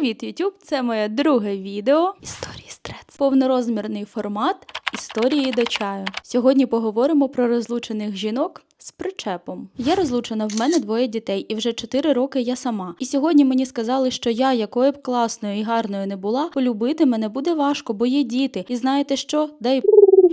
Привіт, YouTube! Це моє друге відео. Історії стрес. Повнорозмірний формат історії до чаю. Сьогодні поговоримо про розлучених жінок. З причепом я розлучена, в мене двоє дітей, і вже 4 роки я сама. І сьогодні мені сказали, що я, якою б класною і гарною не була, полюбити мене буде важко, бо є діти. І знаєте що? Дай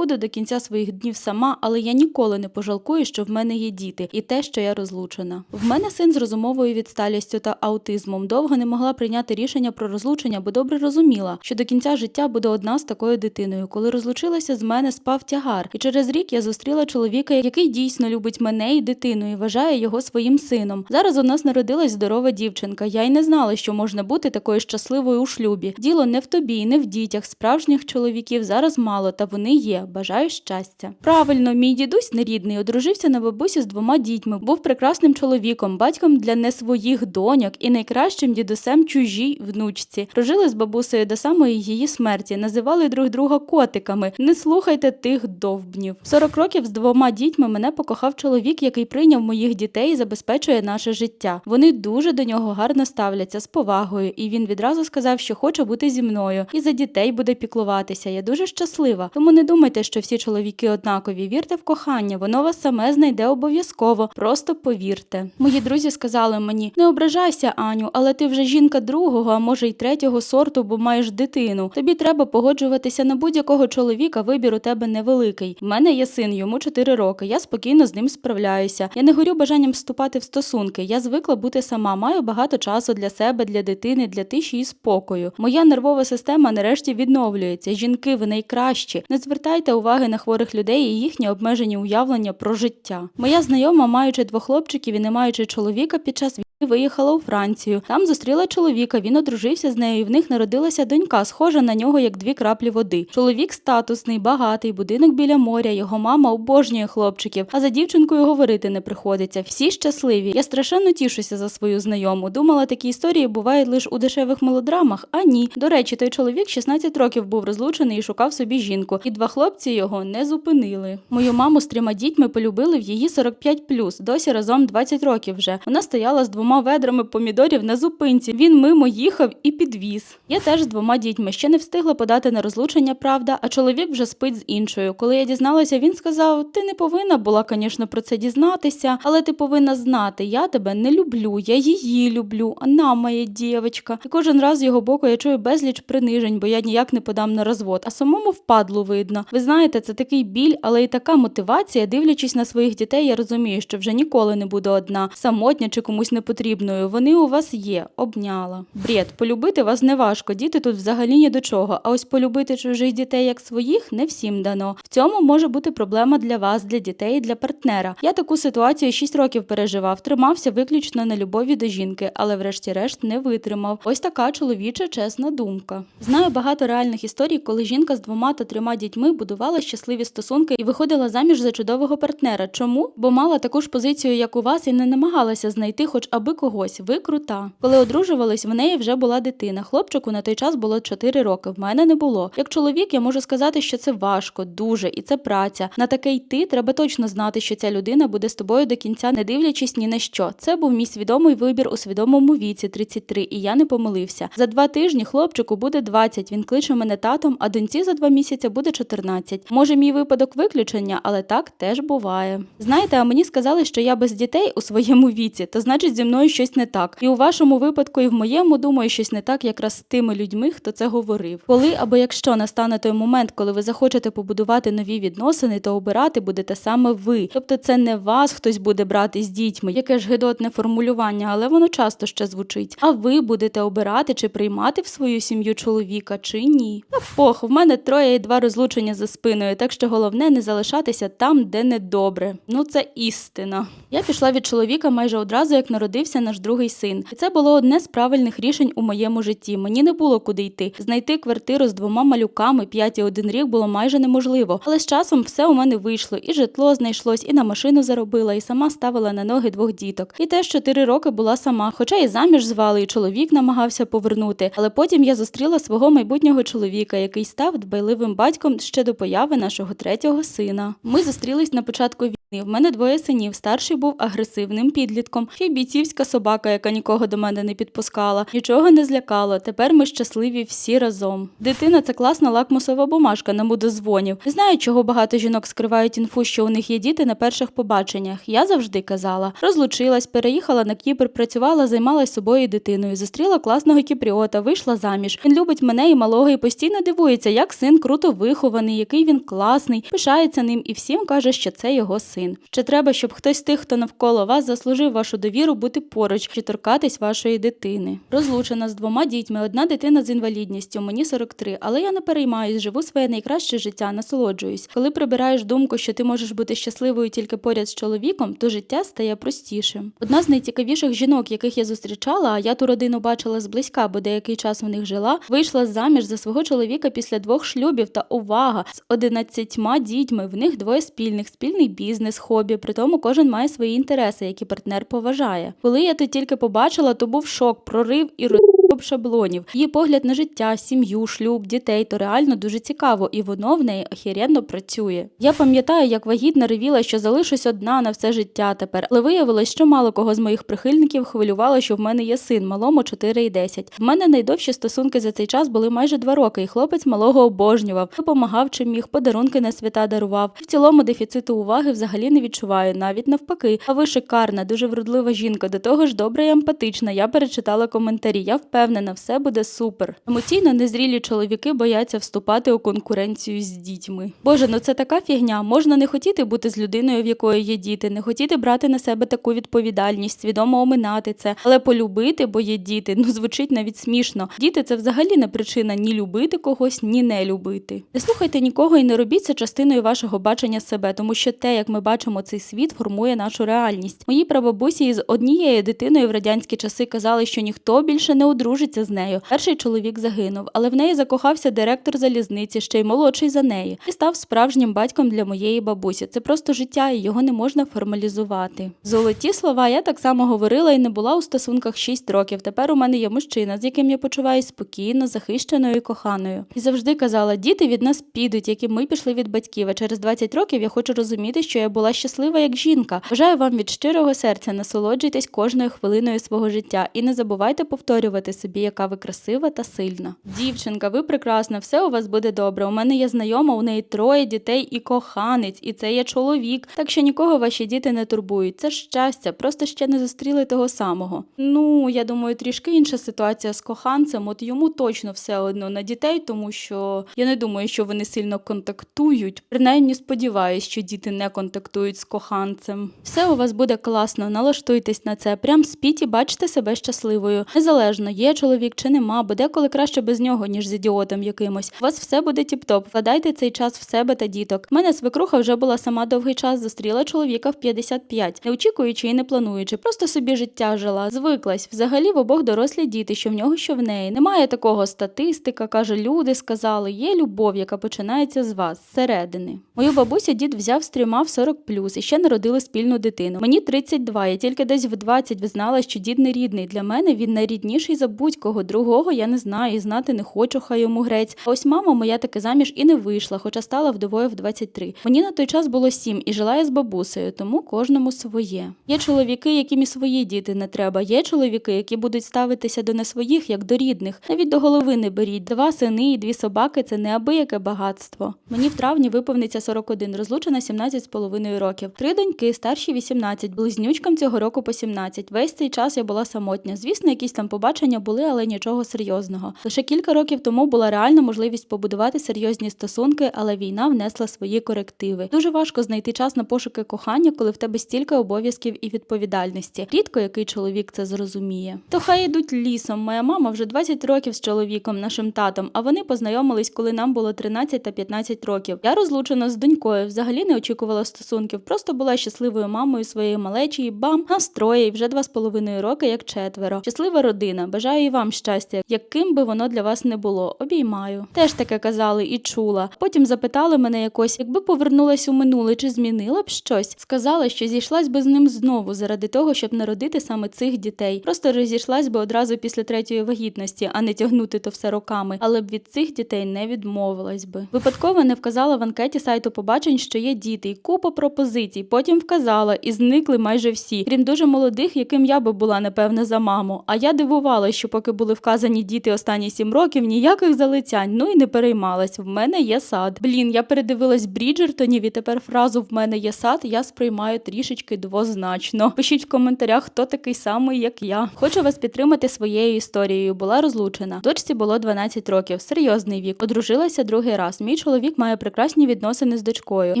Буду до кінця своїх днів сама, але я ніколи не пожалкую, що в мене є діти, і те, що я розлучена. В мене син з розумовою відсталістю та аутизмом. Довго не могла прийняти рішення про розлучення, бо добре розуміла, що до кінця життя буде одна з такою дитиною. Коли розлучилася з мене, спав тягар. І через рік я зустріла чоловіка, який дійсно любить мене і дитину, і вважає його своїм сином. Зараз у нас народилась здорова дівчинка. Я й не знала, що можна бути такою щасливою у шлюбі. Діло не в тобі, не в дітях. Справжніх чоловіків зараз мало, та вони є. Бажаю щастя. Правильно, мій дідусь нерідний одружився на бабусі з двома дітьми, був прекрасним чоловіком, батьком для не своїх доньок і найкращим дідусем чужій внучці. Прожили з бабусею до самої її смерті, називали друг друга котиками. Не слухайте тих довбнів. В 40 років з двома дітьми мене покохав чоловік, який прийняв моїх дітей і забезпечує наше життя. Вони дуже до нього гарно ставляться з повагою, і він відразу сказав, що хоче бути зі мною, і за дітей буде піклуватися. Я дуже щаслива. Тому не думайте, що всі чоловіки однакові. Вірте в кохання, воно вас саме знайде обов'язково. Просто повірте. Мої друзі сказали мені: не ображайся, Аню, але ти вже жінка другого, а може й третього сорту, бо маєш дитину. Тобі треба погоджуватися на будь-якого чоловіка. Вибір у тебе невеликий. В мене є син, йому 4 роки. Я спокійно з ним справляюся. Я не горю бажанням вступати в стосунки. Я звикла бути сама. Маю багато часу для себе, для дитини, для тиші і спокою. Моя нервова система нарешті відновлюється. Жінки, ви найкращі. Не звертайте уваги на хворих людей і їхні обмежені уявлення про життя. Моя знайома, маючи двох хлопчиків і не маючи чоловіка під час Виїхала у Францію. Там зустріла чоловіка. Він одружився з нею. і В них народилася донька, схожа на нього як дві краплі води. Чоловік статусний, багатий, будинок біля моря. Його мама обожнює хлопчиків. А за дівчинкою говорити не приходиться. Всі щасливі. Я страшенно тішуся за свою знайому. Думала, такі історії бувають лише у дешевих мелодрамах. А ні. До речі, той чоловік 16 років був розлучений і шукав собі жінку. І два хлопці його не зупинили. Мою маму з трьома дітьми полюбили в її 45+. Досі разом 20 років вже. Вона стояла з двома ведрами помідорів на зупинці. Він мимо їхав і підвіз. Я теж з двома дітьми ще не встигла подати на розлучення, правда, а чоловік вже спить з іншою. Коли я дізналася, він сказав: Ти не повинна була, звісно, про це дізнатися, але ти повинна знати, я тебе не люблю, я її люблю. Вона моя дівчинка. І кожен раз з його боку я чую безліч принижень, бо я ніяк не подам на розвод. А самому впадлу видно. Ви знаєте, це такий біль, але й така мотивація. Дивлячись на своїх дітей, я розумію, що вже ніколи не буду одна, самотня чи комусь не потрібною. Вони у вас є, обняла. Бред, полюбити вас не важко. Діти тут взагалі ні до чого. А ось полюбити чужих дітей як своїх не всім дано. В цьому може бути проблема для вас, для дітей, для партнера. Я таку ситуацію 6 років переживав, тримався виключно на любові до жінки, але врешті-решт не витримав. Ось така чоловіча чесна думка. Знаю багато реальних історій, коли жінка з двома та трьома дітьми будувала щасливі стосунки і виходила заміж за чудового партнера. Чому? Бо мала таку ж позицію, як у вас, і не намагалася знайти хоч аби когось. Ви крута. Коли одружувались, в неї вже була дитина. Хлопчику на той час було 4 роки. В мене не було. Як чоловік, я можу сказати, що це важко, дуже, і це праця. На таке йти треба точно знати, що ця людина буде з тобою до кінця, не дивлячись ні на що. Це був мій свідомий вибір у свідомому віці 33, і я не помилився. За два тижні хлопчику буде 20, Він кличе мене татом, а доньці за два місяці буде 14. Може, мій випадок виключення, але так теж буває. Знаєте, а мені сказали, що я без дітей у своєму віці, то значить зі мною щось не так. І у вашому випадку, і в моєму, думаю, щось не так якраз з тими людьми, хто це говорив. Коли або якщо настане той момент, коли ви захочете побудувати нові відносини, то обирати будете саме ви. Тобто це не вас хтось буде брати з дітьми, яке ж гидотне формулювання, але воно часто ще звучить. А ви будете обирати чи приймати в свою сім'ю чоловіка чи ні. Та пох, в мене троє і два розлучення за спиною, так що головне не залишатися там, де не добре. Ну це істина. Я пішла від чоловіка майже одразу, як народився наш другий син. І це було одне з правильних рішень у моєму житті. Мені не було куди йти. Знайти квартиру з двома малюками 5 і один рік було майже неможливо. Але з часом все у мене вийшло, і житло знайшлось, і на машину заробила, і сама ставила на ноги двох діток. І теж 4 роки була сама, хоча і заміж звали, і чоловік намагався повернути. Але потім я зустріла свого майбутнього чоловіка, який став дбайливим батьком ще до появи нашого третього сина. Ми зустрілись на початку В мене двоє синів. Старший був агресивним підлітком, ще бійцівська собака, яка нікого до мене не підпускала, нічого не злякало. Тепер ми щасливі всі разом. Дитина це класна лакмусова бумажка на мудозвонів. Не знаю, чого багато жінок скривають інфу, що у них є діти на перших побаченнях. Я завжди казала. Розлучилась, переїхала на Кіпр, працювала, займалась собою дитиною. Зустріла класного кіпріота, вийшла заміж. Він любить мене і малого, і постійно дивується, як син круто вихований, який він класний, пишається ним і всім каже, що це його син. Ще треба, щоб хтось з тих, хто навколо вас заслужив вашу довіру, бути поруч чи торкатись вашої дитини. Розлучена з двома дітьми, одна дитина з інвалідністю, мені 43, але я не переймаюсь, живу своє найкраще життя, насолоджуюсь. Коли прибираєш думку, що ти можеш бути щасливою тільки поряд з чоловіком, то життя стає простішим. Одна з найцікавіших жінок, яких я зустрічала, а я ту родину бачила зблизька, бо деякий час в них жила, вийшла заміж за свого чоловіка після двох шлюбів та увага з 11 дітьми. В них двоє спільних, спільний бізнес, хобі. При тому кожен має свої інтереси, які партнер поважає. Коли я тут тільки побачила, то був шок, прорив і роз шаблонів. Її погляд на життя, сім'ю, шлюб, дітей то реально дуже цікаво, і воно в неї охеренно працює. Я пам'ятаю, як вагітна ревіла, що залишусь одна на все життя тепер, але виявилось, що мало кого з моїх прихильників хвилювало, що в мене є син, малому 4 і 10. В мене найдовші стосунки за цей час були майже два роки, і хлопець малого обожнював, допомагав чим міг, подарунки на свята дарував. В цілому дефіциту уваги взагалі не відчуваю, навіть навпаки. А ви шикарна, дуже вродлива жінка. До того ж, добра і емпатична. Я перечитала коментарі. Я впевнена, все буде супер. Емоційно незрілі чоловіки бояться вступати у конкуренцію з дітьми. Боже, ну це така фігня. Можна не хотіти бути з людиною, в якої є діти, не хотіти брати на себе таку відповідальність, свідомо оминати це, але полюбити, бо є діти, ну звучить навіть смішно. Діти це взагалі не причина ні любити когось, ні не любити. Не слухайте нікого і не робіть це частиною вашого бачення себе, тому що те, як ми бачимо цей світ, формує нашу реальність. Мої прабабусі із однією дитиною в радянські часи казали, що ніхто більше не одружиться з нею. Перший чоловік загинув, але в неї закохався директор залізниці, ще й молодший за неї, і став справжнім батьком для моєї бабусі. Це просто життя, і його не можна формалізувати. Золоті слова я так само говорила і не була у стосунках 6 років. Тепер у мене є мужчина, з яким я почуваюся спокійно, захищеною і коханою. І завжди казала, діти від нас підуть, як і ми пішли від батьків. А через 20 років я хочу розуміти, що я була щаслива як жінка. Бажаю вам від щирого серця насолоджуйтесь кожною хвилиною свого життя і не забувайте повторювати собі, яка ви красива та сильна. Дівчинка, ви прекрасна, все у вас буде добре. У мене є знайома, у неї троє дітей і коханець, і це є чоловік. Так що нікого ваші діти не турбують. Це щастя, просто ще не зустріли того самого. Ну я думаю, трішки інша ситуація з коханцем. От йому точно все одно на дітей, тому що я не думаю, що вони сильно контактують. Принаймні сподіваюсь, що діти не контактують з коханцем. Все у вас буде класно, налаштуйтесь на це. Прям спіть і бачите себе щасливою. Незалежно, є чоловік чи нема, бо деколи краще без нього, ніж з ідіотом якимось. У вас все буде тіп-топ. Вкладайте цей час в себе та діток. У мене свекруха вже була сама довгий час, зустріла чоловіка в 55, не очікуючи і не плануючи, просто собі життя жила, звиклась. Взагалі в обох дорослі діти, що в нього, що в неї. Немає такого статистика, каже, люди сказали, є любов, яка починається з вас, зсередини. Мою бабусю дід взяв з трьома в 40 плюс і ще народили спільну дитину. Мені 32, я тільки десь в 20 взнала, що дід не рідний. Для мене він найрідніший за будь-кого. Другого я не знаю і знати не хочу, хай йому грець. А ось мама моя таки заміж і не вийшла, хоча стала вдовою в 23. Мені на той час було 7 і жила я з бабусею, тому кожному своє. Є чоловіки, яким і свої діти не треба. Є чоловіки, які будуть ставитися до не своїх, як до рідних. Навіть до голови не беріть. Два сини і дві собаки це неабияке багатство. Мені в травні виповниться 41, розлучена 17 з половиною років. Три доньки, старші 18, близнючкам цього року по 17. Весь цей час я була самотня. Звісно, якісь там побачення були, але нічого серйозного. Лише кілька років тому була реальна можливість побудувати серйозні стосунки, але війна внесла свої корективи. Дуже важко знайти час на пошуки кохання, коли в тебе стільки обов'язків і відповідальності. Рідко який чоловік це зрозуміє. То хай ідуть лісом. Моя мама вже 20 років з чоловіком, нашим татом, а вони познайомились, коли нам було 13 та 15 років. Я розлучена з донькою, взагалі не очікувала стосунків, просто була щасливою мамою своєї малечі і бам, настрої, і вже два з половиною роки, як четверо. Щаслива родина. Бажаю Бажаю і вам щастя, яким би воно для вас не було. Обіймаю. Теж таке казали і чула. Потім запитали мене якось, якби повернулась у минуле, чи змінила б щось. Сказала, що зійшлась би з ним знову заради того, щоб народити саме цих дітей. Просто розійшлась би одразу після третьої вагітності, а не тягнути то все роками. Але б від цих дітей не відмовилась би. Випадково не вказала в анкеті сайту побачень, що є діти, і купа пропозицій. Потім вказала, і зникли майже всі, крім дуже молодих, яким я би була напевне за маму. А я дивувалася, що поки були вказані діти останні сім років, ніяких залицянь. Ну і не переймалась. В мене є сад. Блін, я передивилась Бріджертонів, і тепер фразу в мене є сад. Я сприймаю трішечки двозначно. Пишіть в коментарях, хто такий самий, як я. Хочу вас підтримати своєю історією. Була розлучена. Дочці було 12 років, серйозний вік. Одружилася другий раз. Мій чоловік має прекрасні відносини з дочкою. І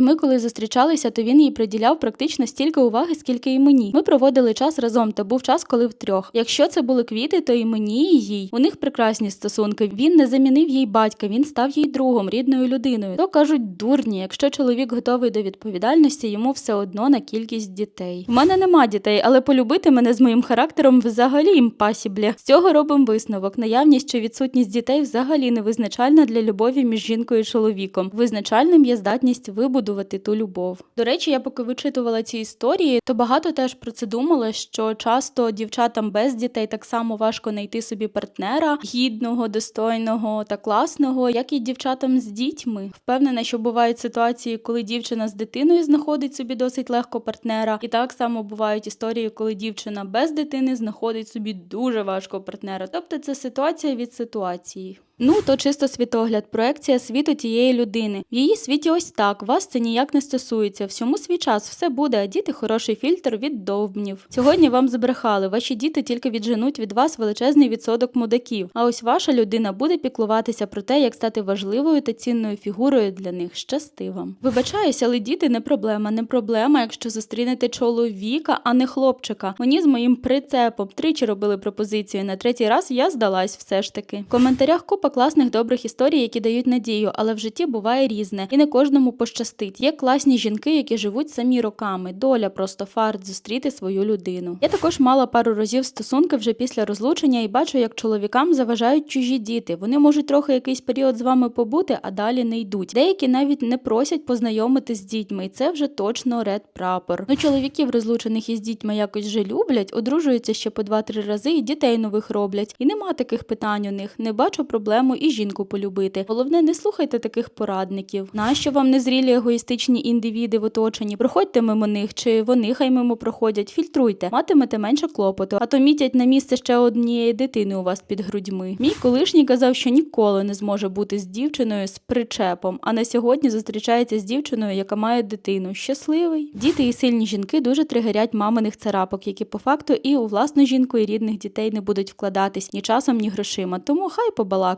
ми, коли зустрічалися, то він їй приділяв практично стільки уваги, скільки і мені. Ми проводили час разом, та був час, коли втрьох. Якщо це були квіти, то і мені, і їй. У них прекрасні стосунки. Він не замінив їй батька, він став їй другом, рідною людиною. То кажуть дурні. Якщо чоловік готовий до відповідальності, йому все одно на кількість дітей. У мене нема дітей, але полюбити мене з моїм характером взагалі імпасіблі. З цього робимо висновок. Наявність чи відсутність дітей взагалі не визначальна для любові між жінкою і чоловіком. Визначальним є здатність вибудувати ту любов. До речі, я поки вичитувала ці історії, то багато теж про це думала, що часто дівчатам без дітей так само важко знайти собі партнера гідного, достойного та класного, як і дівчатам з дітьми. Впевнена, що бувають ситуації, коли дівчина з дитиною знаходить собі досить легко партнера, і так само бувають історії, коли дівчина без дитини знаходить собі дуже важко партнера. Тобто це ситуація від ситуації. Ну, то чисто світогляд, проекція світу тієї людини. В її світі ось так, вас це ніяк не стосується. Всьому свій час все буде, а діти хороший фільтр від довбнів. Сьогодні вам збрехали, ваші діти тільки відженуть від вас величезний відсоток мудаків. А ось ваша людина буде піклуватися про те, як стати важливою та цінною фігурою для них. Щасти вам. Вибачаюся, але діти не проблема. Не проблема, якщо зустрінете чоловіка, а не хлопчика. Мені з моїм прицепом тричі робили пропозицію. На третій раз я здалась все ж таки. В коментарях купа класних добрих історій, які дають надію, але в житті буває різне, і не кожному пощастить. Є класні жінки, які живуть самі роками. Доля просто фарт зустріти свою людину. Я також мала пару разів стосунки вже після розлучення і бачу, як чоловікам заважають чужі діти. Вони можуть трохи якийсь період з вами побути, а далі не йдуть. Деякі навіть не просять познайомити з дітьми, і це вже точно ред прапор. Ну, чоловіків розлучених із дітьми якось вже люблять, одружуються ще по 2-3 рази і дітей нових роблять. І нема таких питань у них. Не бачу проблему і жінку полюбити. Головне, не слухайте таких порадників. Нащо вам незрілі егоїстичні індивіди в оточенні? Проходьте мимо них, чи вони хай мимо проходять. Фільтруйте, матимете менше клопоту, а то мітять на місце ще однієї дитини у вас під грудьми. Мій колишній казав, що ніколи не зможе бути з дівчиною з причепом, а на сьогодні зустрічається з дівчиною, яка має дитину. Щасливий. Діти і сильні жінки дуже тригерять маминих царапок, які по факту і у власну жінку і рідних дітей не будуть вкладатись ні часом, ні грошима. Тому хай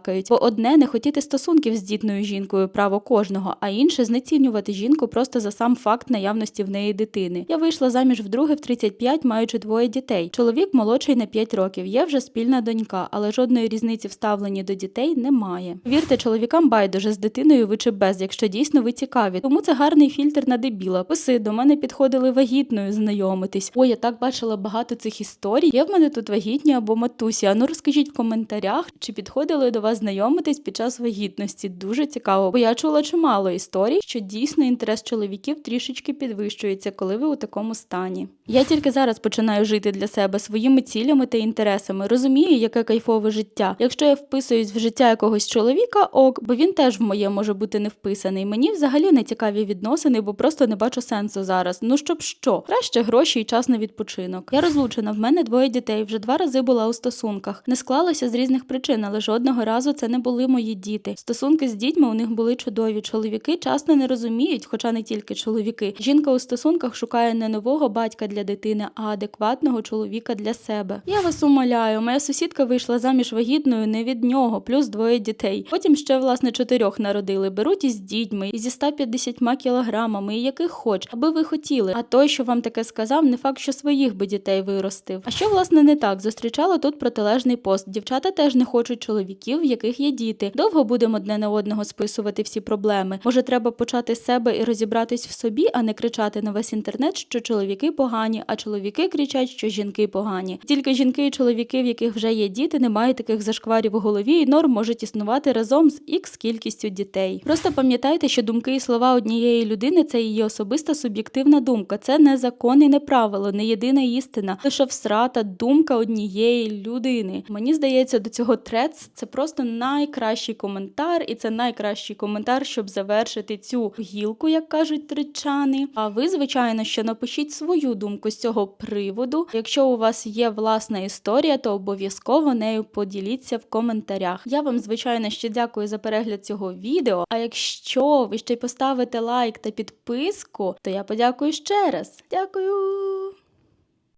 побалакають. Бо одне не хотіти стосунків з дітною жінкою право кожного, а інше знецінювати жінку просто за сам факт наявності в неї дитини. Я вийшла заміж вдруге в 35, маючи двоє дітей. Чоловік молодший на 5 років. Є вже спільна донька, але жодної різниці в ставленні до дітей немає. Вірте, чоловікам байдуже з дитиною ви чи без, якщо дійсно ви цікаві. Тому це гарний фільтр на дебіла. Писи до мене підходили вагітною знайомитись. Ой, я так бачила багато цих історій. Є в мене тут вагітні або матусі. А ну розкажіть в коментарях, чи підходили до вас знайомитись під час вагітності. Дуже цікаво, бо я чула чимало історій, що дійсно інтерес чоловіків трішечки підвищується, коли ви у такому стані. Я тільки зараз починаю жити для себе своїми цілями та інтересами. Розумію, яке кайфове життя. Якщо я вписуюсь в життя якогось чоловіка, ок, бо він теж в моє може бути не вписаний. Мені взагалі не цікаві відносини, бо просто не бачу сенсу зараз. Ну щоб що? Краще гроші і час на відпочинок. Я розлучена, в мене двоє дітей. Вже два рази була у стосунках. Не склалося з різних причин, але жодного разу це не були мої діти. Стосунки з дітьми у них були чудові. Чоловіки часто не розуміють, хоча не тільки чоловіки. Жінка у стосунках шукає не нового батька для дитини, а адекватного чоловіка для себе. Я вас умоляю, моя сусідка вийшла заміж вагітною не від нього, плюс двоє дітей. Потім ще власне чотирьох народили. Беруть із дітьми, із зі 150 кілограмами, і яких хоч, аби ви хотіли. А той, що вам таке сказав, не факт, що своїх би дітей виростив. А що власне не так? Зустрічала тут протилежний пост. Дівчата теж не хочуть чоловіків, яких є діти. Довго будемо одне на одного списувати всі проблеми. Може, треба почати з себе і розібратись в собі, а не кричати на весь інтернет, що чоловіки погані, а чоловіки кричать, що жінки погані. Тільки жінки і чоловіки, в яких вже є діти, не мають таких зашкварів у голові, і норм можуть існувати разом з ікс кількістю дітей. Просто пам'ятайте, що думки і слова однієї людини це її особиста суб'єктивна думка. Це не закон і не правило, не єдина істина, лише всрата думка однієї людини. Мені здається, до цього трец це просто найкращий коментар, і це найкращий коментар, щоб завершити цю гілку, як кажуть тричани. А ви, звичайно, що напишіть свою думку з цього приводу. Якщо у вас є власна історія, то обов'язково нею поділіться в коментарях. Я вам, звичайно, ще дякую за перегляд цього відео. А якщо ви ще й поставите лайк та підписку, то я подякую ще раз. Дякую!